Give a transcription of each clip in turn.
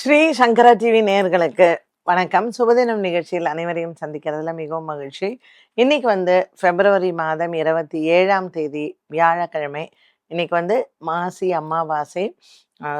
ஸ்ரீ சங்கரா TV நேர்களுக்கு வணக்கம். சுபதினம் நிகழ்ச்சியில் அனைவரையும் சந்திக்கிறதுல மிகவும் மகிழ்ச்சி. இன்னைக்கு வந்து பிப்ரவரி மாதம் இருபத்தி ஏழாம் தேதி வியாழக்கிழமை. இன்னைக்கு வந்து மாசி அமாவாசை.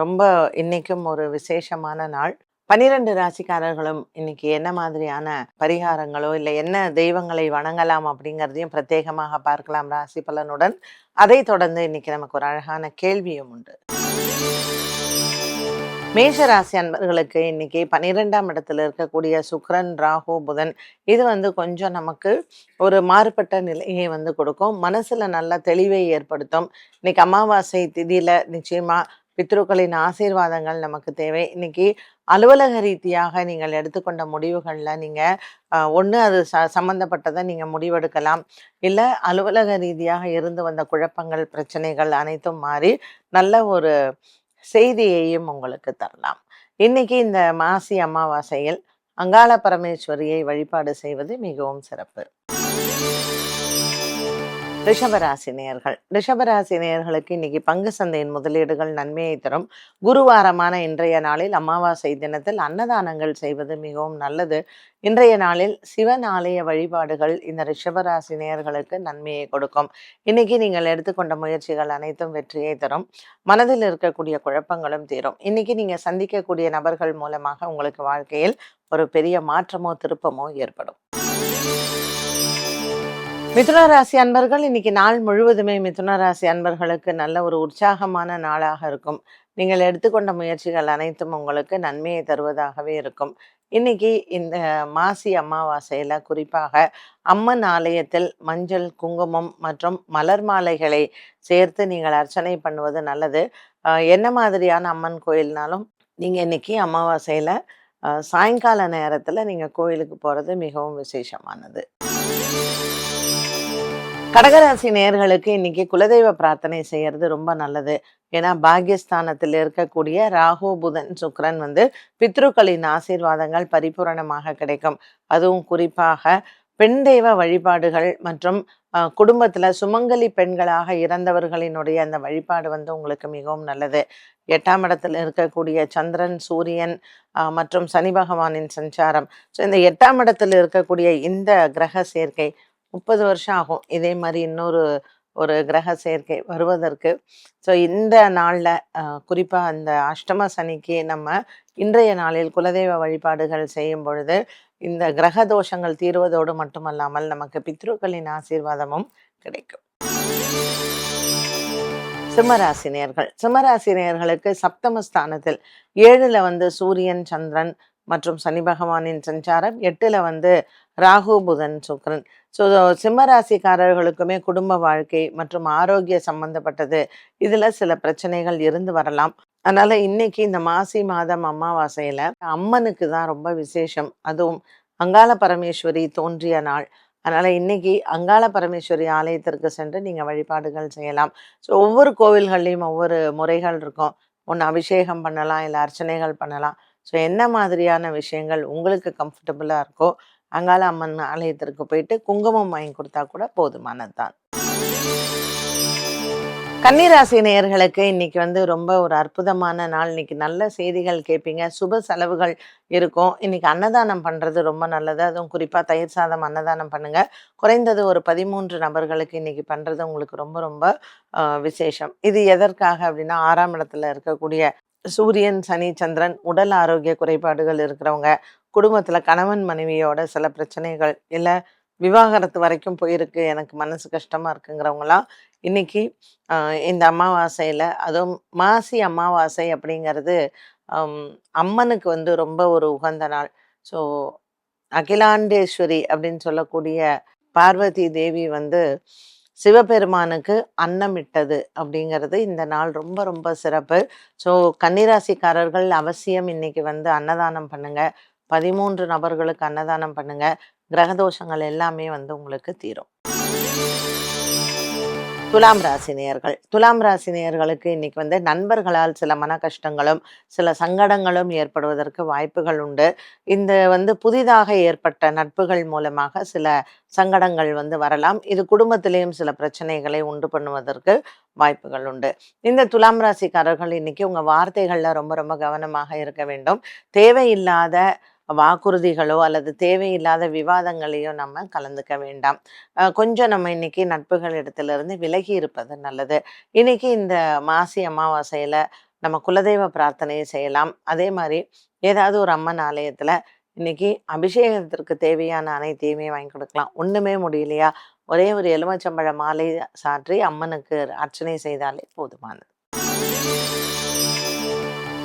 ரொம்ப இன்னைக்கும் ஒரு விசேஷமான நாள். பனிரெண்டு ராசிக்காரர்களும் இன்னைக்கு என்ன மாதிரியான பரிகாரங்களோ இல்லை என்ன தெய்வங்களை வணங்கலாம் அப்படிங்கிறதையும் பிரத்யேகமாக பார்க்கலாம் ராசி பலனுடன். அதை தொடர்ந்து இன்னைக்கு நமக்கு ஒரு அழகான கேள்வியும் உண்டு. மேஷராசி அன்பர்களுக்கு இன்னைக்கு பன்னிரெண்டாம் இடத்துல இருக்கக்கூடிய சுக்ரன் ராகு புதன் இது வந்து கொஞ்சம் நமக்கு ஒரு மாறுபட்ட நிலையை வந்து கொடுக்கும். மனசுல நல்ல தெளிவை ஏற்படுத்தும். இன்னைக்கு அமாவாசை திதியில நிச்சயமா பித்ருக்களின் ஆசீர்வாதங்கள் நமக்கு தேவை. இன்னைக்கு அலுவலக ரீதியாக நீங்கள் எடுத்துக்கொண்ட முடிவுகளில் நீங்கள் ஒன்று அது ச சம்மந்தப்பட்டதை நீங்கள் முடிவெடுக்கலாம். இல்லை அலுவலக ரீதியாக இருந்து வந்த குழப்பங்கள் பிரச்சனைகள் அனைத்தும் மாறி நல்ல ஒரு செய்தியையும் உங்களுக்கு தரலாம். இன்னைக்கு இந்த மாசி அமாவாசையில் அங்காள பரமேஸ்வரியை வழிபாடு செய்வது மிகவும் சிறப்பு. ரிஷபராசி நேயர்கள். ரிஷபராசி நேயர்களுக்கு இன்னைக்கு பங்கு சந்தையின் முதலீடுகள் நன்மையை தரும். குருவாரமான இன்றைய நாளில் அமாவாசை தினத்தில் அன்னதானங்கள் செய்வது மிகவும் நல்லது. இன்றைய நாளில் சிவன் ஆலய வழிபாடுகள் இந்த ரிஷபராசி நேயர்களுக்கு நன்மையை கொடுக்கும். இன்னைக்கு நீங்கள் எடுத்துக்கொண்ட முயற்சிகள் அனைத்தும் வெற்றியை தரும். மனதில் இருக்கக்கூடிய குழப்பங்களும் தீரும். இன்னைக்கு நீங்க சந்திக்கக்கூடிய நபர்கள் மூலமாக உங்களுக்கு வாழ்க்கையில் ஒரு பெரிய மாற்றமோ திருப்பமோ ஏற்படும். மிதுன ராசி அன்பர்கள் இன்னைக்கு நாள் முழுவதுமே மிதுன ராசி அன்பர்களுக்கு நல்ல ஒரு உற்சாகமான நாளாக இருக்கும். நீங்கள் எடுத்துக்கொண்ட முயற்சிகள் அனைத்தும் உங்களுக்கு நன்மையை தருவதாகவே இருக்கும். இன்னைக்கு இந்த மாசி அமாவாசையில் குறிப்பாக அம்மன் ஆலயத்தில் மஞ்சள் குங்குமம் மற்றும் மலர் மாலைகளை சேர்த்து நீங்கள் அர்ச்சனை பண்ணுவது நல்லது. என்ன மாதிரியான அம்மன் கோயில்னாலும் நீங்கள் இன்னைக்கு அமாவாசையில் சாயங்கால நேரத்தில் நீங்கள் கோயிலுக்கு போகிறது மிகவும் விசேஷமானது. கடகராசி நேர்களுக்கு இன்னைக்கு குலதெய்வ பிரார்த்தனை செய்யறது ரொம்ப நல்லது. ஏன்னா பாகியஸ்தானத்தில் இருக்கக்கூடிய ராகு புதன் சுக்ரன் வந்து பித்ருக்களின் ஆசீர்வாதங்கள் பரிபூரணமாக கிடைக்கும். அதுவும் குறிப்பாக பெண் தெய்வ வழிபாடுகள் மற்றும் குடும்பத்தில் குடும்பத்துல சுமங்கலி பெண்களாக இறந்தவர்களினுடைய அந்த வழிபாடு வந்து உங்களுக்கு மிகவும் நல்லது. எட்டாம் இடத்துல இருக்கக்கூடிய சந்திரன் சூரியன் மற்றும் சனி பகவானின் சஞ்சாரம். ஸோ இந்த எட்டாம் இடத்துல இருக்கக்கூடிய இந்த கிரக சேர்க்கை முப்பது வருஷம் ஆகும். இதே மாதிரி இன்னொரு ஒரு கிரக சேர்க்கை வருவதற்கு. ஸோ இந்த நாளில் குறிப்பாக அந்த அஷ்டம சனிக்கு நம்ம இன்றைய நாளில் குலதெய்வ வழிபாடுகள் செய்யும் பொழுது இந்த கிரக தோஷங்கள் தீர்வதோடு மட்டுமல்லாமல் நமக்கு பித்ருக்களின் ஆசீர்வாதமும் கிடைக்கும். சிம்மராசினியர்கள். சிம்மராசினியர்களுக்கு சப்தமஸ்தானத்தில் ஏழில் வந்து சூரியன் சந்திரன் மற்றும் சனி பகவானின் சஞ்சாரம் எட்டில் வந்து ராகு புதன் சுக்ரன் ஸோ சிம்மராசிக்காரர்களுக்குமே குடும்ப வாழ்க்கை மற்றும் ஆரோக்கிய சம்பந்தப்பட்டது. இதுல சில பிரச்சனைகள் இருந்து வரலாம். அதனால இன்னைக்கு இந்த மாசி மாதம் அமாவாசையில் அம்மனுக்கு தான் ரொம்ப விசேஷம். அதுவும் அங்காள பரமேஸ்வரி தோன்றிய நாள். அதனால இன்னைக்கு அங்காள பரமேஸ்வரி ஆலயத்திற்கு சென்று நீங்கள் வழிபாடுகள் செய்யலாம். ஸோ ஒவ்வொரு கோவில்கள்லையும் ஒவ்வொரு முறைகள் இருக்கும். ஒன்று அபிஷேகம் பண்ணலாம் இல்லை அர்ச்சனைகள் பண்ணலாம். ஸோ என்ன மாதிரியான விஷயங்கள் உங்களுக்கு கம்ஃபர்டபுளாக இருக்கோ அங்காள அம்மன் ஆலயத்திற்கு போயிட்டு குங்குமம் வாங்கி கொடுத்தா கூட போதுமானது தான் கன்னிராசி நேயர்களுக்கு இன்னைக்கு வந்து ரொம்ப ஒரு அற்புதமான நாள். இன்னைக்கு நல்ல செய்திகள் கேட்பீங்க. சுப செலவுகள் இருக்கும். இன்னைக்கு அன்னதானம் பண்ணுறது ரொம்ப நல்லது. அதுவும் குறிப்பாக தயிர் சாதம் அன்னதானம் பண்ணுங்கள் குறைந்தது ஒரு பதிமூன்று நபர்களுக்கு இன்னைக்கு பண்ணுறது உங்களுக்கு ரொம்ப ரொம்ப விசேஷம். இது எதற்காக அப்படின்னா ஆறாம் இடத்துல இருக்கக்கூடிய சூரியன் சனி சந்திரன் உடல் ஆரோக்கிய குறைபாடுகள் இருக்கிறவங்க குடும்பத்தில் கணவன் மனைவியோட சில பிரச்சனைகள் இல்லை விவாகரத்து வரைக்கும் போயிருக்கு எனக்கு மனசு கஷ்டமாக இருக்குங்கிறவங்களாம் இன்னைக்கு இந்த அமாவாசையில் அதுவும் மாசி அமாவாசை அப்படிங்கிறது அம்மனுக்கு வந்து ரொம்ப ஒரு உகந்த நாள். ஸோ அகிலாண்டேஸ்வரி அப்படின்னு சொல்லக்கூடிய பார்வதி தேவி வந்து சிவபெருமானுக்கு அன்னமிட்டது அப்படிங்கிறது இந்த நாள் ரொம்ப ரொம்ப சிறப்பு. ஸோ கன்னிராசிக்காரர்கள் அவசியம் இன்னைக்கு வந்து அன்னதானம் பண்ணுங்க. பதிமூன்று நபர்களுக்கு அன்னதானம் பண்ணுங்க. கிரகதோஷங்கள் எல்லாமே வந்து உங்களுக்கு தீரும். துலாம் ராசி நேயர்கள். துலாம் ராசி நேயர்களுக்கு இன்னைக்கு வந்து நண்பர்களால் சில மன கஷ்டங்களும் சில சங்கடங்களும் ஏற்படுவதற்கு வாய்ப்புகள் உண்டு. இந்த வந்து புதிதாக ஏற்பட்ட நட்புகள் மூலமாக சில சங்கடங்கள் வந்து வரலாம். இது குடும்பத்திலேயும் சில பிரச்சனைகளை உண்டு பண்ணுவதற்கு வாய்ப்புகள் உண்டு. இந்த துலாம் ராசிக்காரர்கள் இன்னைக்கு உங்க வார்த்தைகள்ல ரொம்ப ரொம்ப கவனமாக இருக்க வேண்டும். தேவையில்லாத வாக்குறுதிகளோ அல்லது தேவையில்லாத விவாதங்களையோ நம்ம கலந்துக்க வேண்டாம். கொஞ்சம் நம்ம இன்னைக்கு நட்புகள் இடத்துலேருந்து விலகி இருப்பது நல்லது. இன்னைக்கு இந்த மாசி அமாவாசையில் நம்ம குலதெய்வ பிரார்த்தனையை செய்யலாம். அதே மாதிரி ஏதாவது ஒரு அம்மன் ஆலயத்தில் இன்னைக்கு அபிஷேகத்திற்கு தேவையான அனைத்தையுமே வாங்கி கொடுக்கலாம். ஒன்றுமே முடியலையா? ஒரே ஒரு எலுமிச்சம்பழ மாலை சாற்றி அம்மனுக்கு அர்ச்சனை செய்தாலே போதுமானது.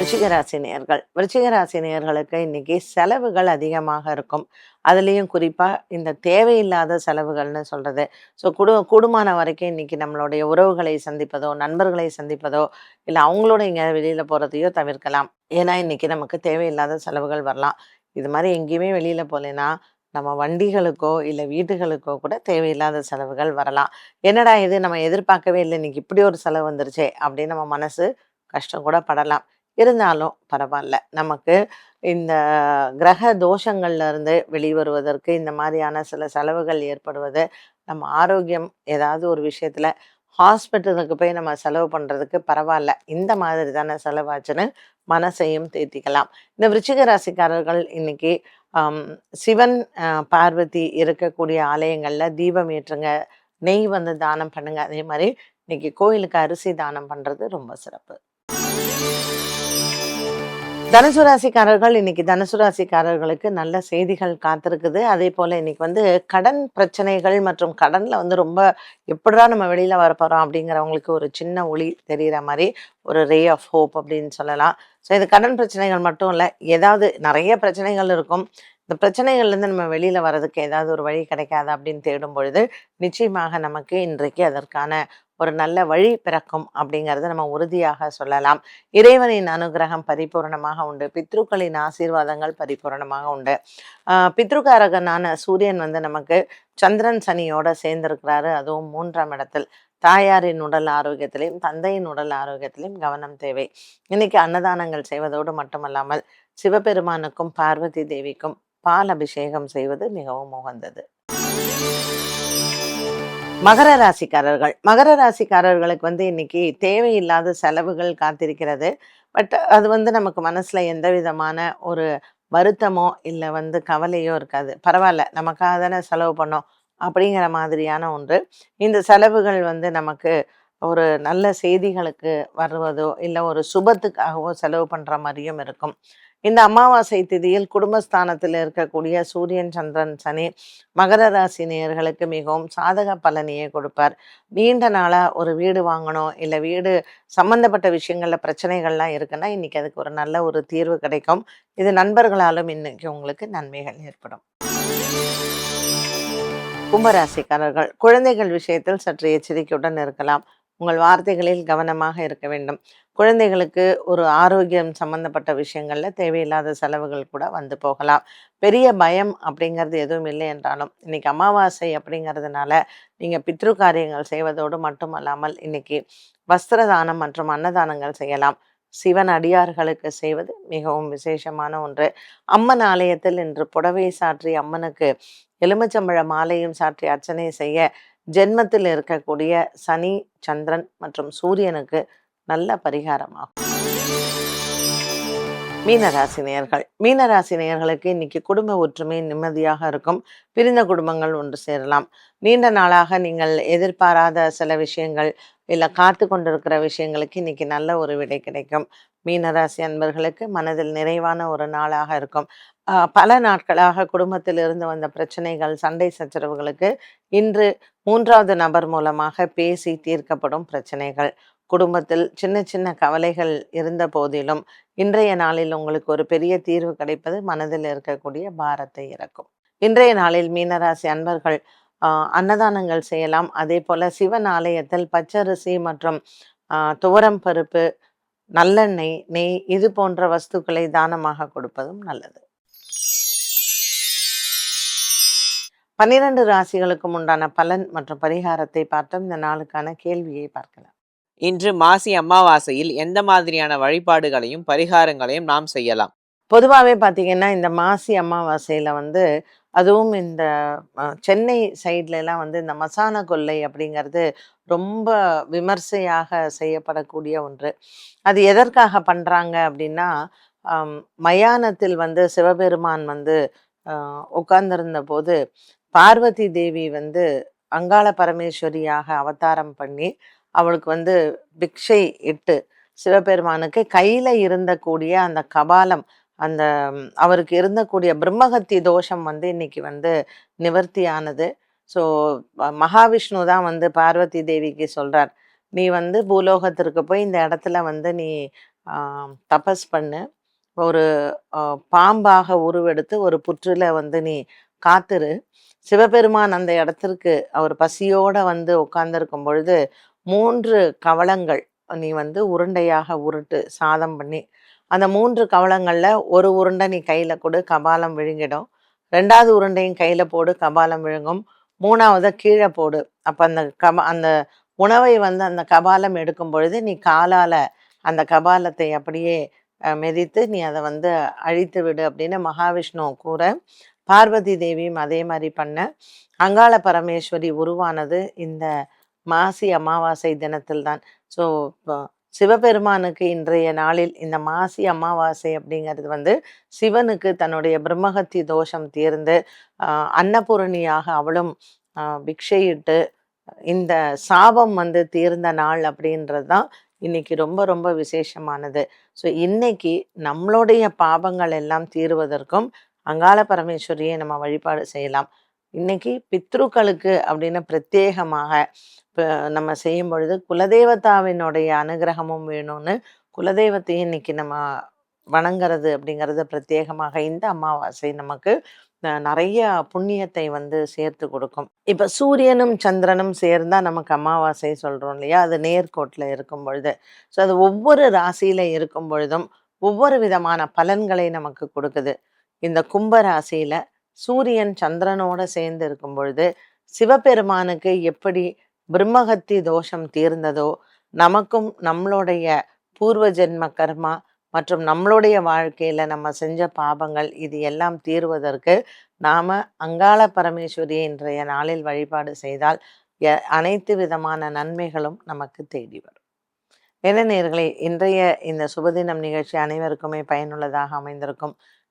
ரிச்சிகராசி நேர்கள் விருச்சிகராசி நேர்களுக்கு இன்னைக்கு செலவுகள் அதிகமாக இருக்கும். அதுலேயும் குறிப்பாக இந்த தேவையில்லாத செலவுகள்னு சொல்கிறது ஸோ குடு கூடுமான வரைக்கும் இன்னைக்கு நம்மளுடைய உறவுகளை சந்திப்பதோ நண்பர்களை சந்திப்பதோ இல்லை அவங்களோட எங்கேயாவது வெளியில் போகிறதையோ தவிர்க்கலாம். ஏன்னா இன்றைக்கி நமக்கு தேவையில்லாத செலவுகள் வரலாம். இது மாதிரி எங்கேயுமே வெளியில் போகலைன்னா நம்ம வண்டிகளுக்கோ இல்லை வீடுகளுக்கோ கூட தேவையில்லாத செலவுகள் வரலாம். என்னடா இது? நம்ம எதிர்பார்க்கவே இல்லை. இன்னைக்கு இப்படி ஒரு செலவு வந்துருச்சே அப்படின்னு நம்ம மனசு கஷ்டம் கூட படலாம். இருந்தாலும் பரவாயில்ல. நமக்கு இந்த கிரக தோஷங்கள்ல இருந்து வெளிவருவதற்கு இந்த மாதிரியான சில செலவுகள் ஏற்படுவது நம்ம ஆரோக்கியம் ஏதாவது ஒரு விஷயத்துல ஹாஸ்பிட்டலுக்கு போய் நம்ம செலவு பண்ணுறதுக்கு பரவாயில்ல. இந்த மாதிரி தானே செலவாச்சுன்னு மனசையும் தேத்திக்கலாம். இந்த விருச்சிக ராசிக்காரர்கள் இன்னைக்கு சிவன் பார்வதி இருக்கக்கூடிய ஆலயங்களில் தீபம் ஏற்றுங்க நெய் வந்து தானம் பண்ணுங்க. அதே மாதிரி இன்னைக்கு கோயிலுக்கு அரிசி தானம் பண்ணுறது ரொம்ப சிறப்பு. தனுசு ராசிக்காரர்கள் இன்னைக்கு தனுசு ராசிக்காரர்களுக்கு நல்ல செய்திகள் காத்திருக்குது. அதே போல இன்னைக்கு வந்து கடன் பிரச்சனைகள் மற்றும் கடன்ல வந்து ரொம்ப எப்படிடா நம்ம வெளியில வரப்போகிறோம் அப்படிங்கிறவங்களுக்கு ஒரு சின்ன ஒளி தெரிகிற மாதிரி ஒரு ரே ஆஃப் ஹோப் அப்படின்னு சொல்லலாம். ஸோ இது கடன் பிரச்சனைகள் மட்டும் இல்லை ஏதாவது நிறைய பிரச்சனைகள் இருக்கும். இந்த பிரச்சனைகள்லேருந்து நம்ம வெளியில் வர்றதுக்கு ஏதாவது ஒரு வழி கிடைக்காதா அப்படின்னு தேடும் பொழுது நிச்சயமாக நமக்கு இன்றைக்கு அதற்கான ஒரு நல்ல வழி பிறக்கும் அப்படிங்கிறத நம்ம உறுதியாக சொல்லலாம். இறைவனின் அனுகிரகம் பரிபூரணமாக உண்டு. பித்ருக்களின் ஆசீர்வாதங்கள் பரிபூரணமாக உண்டு. பித்ருக்காரகனான சூரியன் வந்து நமக்கு சந்திரன் சனியோட சேர்ந்திருக்கிறாரு. அதுவும் மூன்றாம் இடத்தில். தாயாரின் உடல் ஆரோக்கியத்திலையும் தந்தையின் உடல் ஆரோக்கியத்திலையும் கவனம் தேவை. இன்னைக்கு அன்னதானங்கள் செய்வதோடு மட்டுமல்லாமல் சிவபெருமானுக்கும் பார்வதி தேவிக்கும் பால் அபிஷேகம் செய்வது மிகவும் உகந்தது. மகர ராசிக்காரர்கள். மகர ராசிக்காரர்களுக்கு வந்து இன்னைக்கு தேவையில்லாத செலவுகள் காத்திருக்கிறது. பட் அது வந்து நமக்கு மனசுல எந்த விதமான ஒரு வருத்தமோ இல்லை வந்து கவலையோ இருக்காது. பரவாயில்ல நமக்காக தானே செலவு பண்ணோம் அப்படிங்கிற மாதிரியான ஒன்று. இந்த செலவுகள் வந்து நமக்கு ஒரு நல்ல செய்திகளுக்கு வருவதோ இல்லை ஒரு சுபத்துக்காகவோ செலவு பண்ணுற மாதிரியும் இருக்கும். இந்த அமாவாசை திதியில் குடும்பஸ்தானத்தில் இருக்கக்கூடிய சூரியன் சந்திரன் சனி மகர ராசி நேயர்களுக்கு மிகவும் சாதக பலனையே கொடுப்பார். நீண்ட நாளாக ஒரு வீடு வாங்கணும் இல்லை வீடு சம்பந்தப்பட்ட விஷயங்களில் பிரச்சனைகள்லாம் இருக்குன்னா இன்னைக்கு அதுக்கு ஒரு நல்ல ஒரு தீர்வு கிடைக்கும். இது நண்பர்களாலும் இன்னைக்கு உங்களுக்கு நன்மைகள் ஏற்படும். கும்பராசிக்காரர்கள் குழந்தைகள் விஷயத்தில் சற்று எச்சரிக்கையுடன் இருக்கலாம். உங்கள் வார்த்தைகளில் கவனமாக இருக்க வேண்டும். குழந்தைகளுக்கு ஒரு ஆரோக்கியம் சம்பந்தப்பட்ட விஷயங்களில் தேவையில்லாத செலவுகள் கூட வந்து போகலாம். பெரிய பயம் அப்படிங்கிறது எதுவும் இல்லை என்றாலும் இன்னைக்கு அமாவாசை அப்படிங்கிறதுனால நீங்கள் பித்ரு காரியங்கள் செய்வதோடு மட்டுமல்லாமல் இன்னைக்கு வஸ்திர தானம் மற்றும் அன்னதானங்கள் செய்யலாம். சிவன் அடியார்களுக்கு செய்வது மிகவும் விசேஷமான ஒன்று. அம்மன் ஆலயத்தில் இன்று புடவை சாற்றி அம்மனுக்கு எலுமிச்சம்பழ மாலையும் சாற்றி அர்ச்சனை செய்ய ஜென்மத்தில் இருக்கக்கூடிய சனி சந்திரன் மற்றும் சூரியனுக்கு நல்ல பரிகாரமாகும். மீனராசி நேயர்கள். மீனராசி நேயர்களுக்கு இன்னைக்கு குடும்ப ஒற்றுமை நிம்மதியாக இருக்கும். பிரிந்த குடும்பங்கள் ஒன்று சேரலாம். நீண்ட நாளாக நீங்கள் எதிர்பாராத சில விஷயங்கள் இல்லை காத்து கொண்டிருக்கிற விஷயங்களுக்கு இன்னைக்கு நல்ல ஒரு விடை கிடைக்கும். மீனராசி அன்பர்களுக்கு மனதில் நிறைவான ஒரு நாளாக இருக்கும். பல நாட்களாக குடும்பத்தில் இருந்து வந்த பிரச்சனைகள் சண்டை சச்சரவுகளுக்கு இன்று மூன்றாவது நபர் மூலமாக பேசி தீர்க்கப்படும் பிரச்சனைகள். குடும்பத்தில் சின்ன சின்ன கவலைகள் இருந்த போதிலும் இன்றைய நாளில் உங்களுக்கு ஒரு பெரிய தீர்வு கிடைப்பது மனதில் இருக்கக்கூடிய பாரத்தை இறக்கும். இன்றைய நாளில் மீனராசி அன்பர்கள் ஆஹ் அன்னதானங்கள் செய்யலாம். அதே போல சிவன் ஆலயத்தில் பச்சரிசி மற்றும் துவரம் பருப்பு நல்லெண்ணெய் நெய் இது போன்ற வஸ்துக்களை தானமாக கொடுப்பதும் நல்லது. பன்னிரண்டு ராசிகளுக்கும் உண்டான பலன் மற்றும் பரிகாரத்தை பார்த்தோம். இந்த நாளுக்கான கேள்வியை பார்க்கலாம். இன்று மாசி அமாவாசையில் எந்த மாதிரியான வழிபாடுகளையும் பரிகாரங்களையும் நாம் செய்யலாம்? பொதுவாகவே பார்த்தீங்கன்னா இந்த மாசி அமாவாசையில் வந்து அதுவும் இந்த சென்னை சைட்லலாம் வந்து இந்த மசான கொல்லை அப்படிங்கிறது ரொம்ப விமர்சையாக செய்யப்படக்கூடிய ஒன்று. அது எதற்காக பண்ணுறாங்க அப்படின்னா மயானத்தில் வந்து சிவபெருமான் வந்து உட்கார்ந்திருந்த போது பார்வதி தேவி வந்து அங்காள பரமேஸ்வரியாக அவதாரம் பண்ணி அவளுக்கு வந்து பிக்ஷை இட்டு சிவபெருமானுக்கு கையில் இருந்தக்கூடிய அந்த கபாலம் அந்த அவருக்கு இருந்தக்கூடிய பிரம்மஹத்தி தோஷம் வந்து இன்னைக்கு வந்து நிவர்த்தியானது. ஸோ மகாவிஷ்ணு தான் வந்து பார்வதி தேவிக்கு சொல்கிறார் நீ வந்து பூலோகத்திற்கு போய் இந்த இடத்துல வந்து நீ தபஸ் பண்ணு. ஒரு பாம்பாக உருவெடுத்து ஒரு புற்றில் வந்து நீ காத்துரு. சிவபெருமான் அந்த இடத்திற்கு அவர் பசியோடு வந்து உட்கார்ந்துருக்கும் பொழுது மூன்று கவளங்கள் நீ வந்து உருண்டையாக உருட்டு சாதம் பண்ணி அந்த மூன்று கவளங்களில் ஒரு உருண்டை நீ கையில் கொடு கபாலம் விழுங்கிடும். ரெண்டாவது உருண்டையும் கையில் போடு கபாலம் விழுங்கும். மூணாவதை கீழே போடு. அப்போ அந்த கப அந்த உணவை வந்து அந்த கபாலம் எடுக்கும் பொழுது நீ காலால் அந்த கபாலத்தை அப்படியே மெதித்து நீ அதை வந்து அழித்து விடு அப்படின்னு மகாவிஷ்ணு கூற பார்வதி தேவியும் அதே மாதிரி பண்ண. அங்காள பரமேஸ்வரி உருவானது இந்த மாசி அமாவாசை தினத்தில் தான். ஸோ சிவபெருமானுக்கு இன்றைய நாளில் இந்த மாசி அமாவாசை அப்படிங்கிறது வந்து சிவனுக்கு தன்னுடைய பிரம்மகத்தி தோஷம் தீர்ந்து அன்னபூரணியாக அவளும் பிக்ஷையிட்டு இந்த சாபம் வந்து தீர்ந்த நாள் அப்படின்றது தான் இன்னைக்கு ரொம்ப ரொம்ப விசேஷமானது. ஸோ இன்னைக்கு நம்மளுடைய பாவங்கள் எல்லாம் தீருவதற்கும் அங்காள பரமேஸ்வரியை நம்ம வழிபாடு செய்யலாம். இன்னைக்கு பித்ருக்களுக்கு அப்படின்னு பிரத்யேகமாக இப்போ நம்ம செய்யும் பொழுது குலதெய்வத்தாவினுடைய அனுகிரகமும் வேணும்னு குலதெய்வத்தையும் இன்னைக்கு நம்ம வணங்குறது அப்படிங்கிறது பிரத்யேகமாக இந்த அமாவாசை நமக்கு நிறைய புண்ணியத்தை வந்து சேர்த்து கொடுக்கும். இப்போ சூரியனும் சந்திரனும் சேர்ந்தால் நமக்கு அமாவாசை சொல்கிறோம் இல்லையா? அது நேர்கோட்டில் இருக்கும் பொழுது. ஸோ அது ஒவ்வொரு ராசியில் இருக்கும் பொழுதும் ஒவ்வொரு விதமான பலன்களை நமக்கு கொடுக்குது. இந்த கும்ப ராசியில் சூரியன் சந்திரனோட சேர்ந்து இருக்கும் பொழுது சிவபெருமானுக்கு எப்படி பிரம்மஹத்தி தோஷம் தீர்ந்ததோ நமக்கும் நம்மளுடைய பூர்வ ஜென்ம கர்மா மற்றும் நம்மளுடைய வாழ்க்கையில நம்ம செஞ்ச பாபங்கள் இது எல்லாம் தீர்வதற்கு நாம அங்காள பரமேஸ்வரியை இன்றைய நாளில் வழிபாடு செய்தால் அனைத்து விதமான நன்மைகளும் நமக்கு தேடி வரும். என்ன நேயர்களே இன்றைய இந்த சுபதினம் நிகழ்ச்சி அனைவருக்குமே பயனுள்ளதாக அமைந்திருக்கும்.